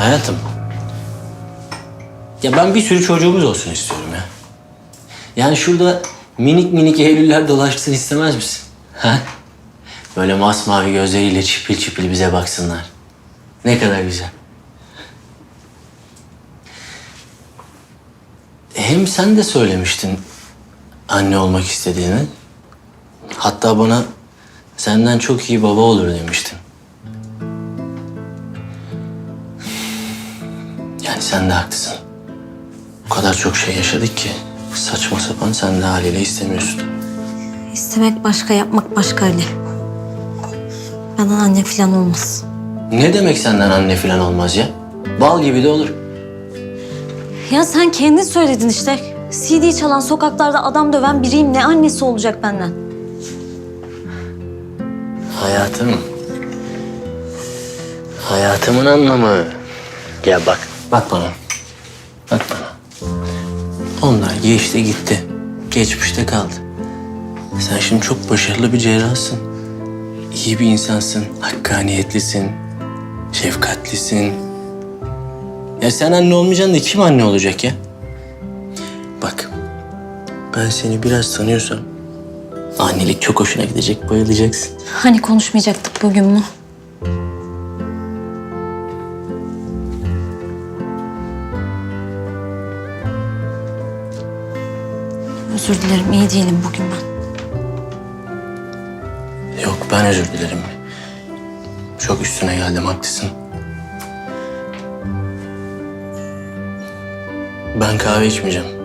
Hayatım. Ya ben bir sürü çocuğumuz olsun istiyorum ya. Yani şurada minik minik Eylüller dolaşsın istemez misin? Ha? Böyle masmavi gözleriyle çipil çipil bize baksınlar. Ne kadar güzel. Hem sen de söylemiştin anne olmak istediğini. Hatta bana senden çok iyi baba olur demiştin. Yani sen de haklısın. O kadar çok şey yaşadık ki saçma sapan sen de haliyle istemiyorsun. İstemek başka, yapmak başka Ali. Benden anne falan olmaz. Ne demek senden anne falan olmaz ya? Bal gibi de olur. Ya sen kendin söyledin işte. CD çalan, sokaklarda adam döven biriyim. Ne annesi olacak benden? Hayatım. Hayatımın anlamı. Ya bak, bak bana. Bak bana. Onlar geçti gitti. Geçmişte kaldı. Sen şimdi çok başarılı bir cerrahsın. İyi bir insansın. Hakkaniyetlisin. Şefkatlisin. Ya sen anne olmayacaksın da kim anne olacak ya? Bak, ben seni biraz tanıyorsam annelik çok hoşuna gidecek, bayılacaksın. Hani konuşmayacaktık bugün mü? Özür dilerim, iyi değilim bugün ben. Yok ben özür dilerim. Çok üstüne geldim haklısın. Ben kahve içmeyeceğim.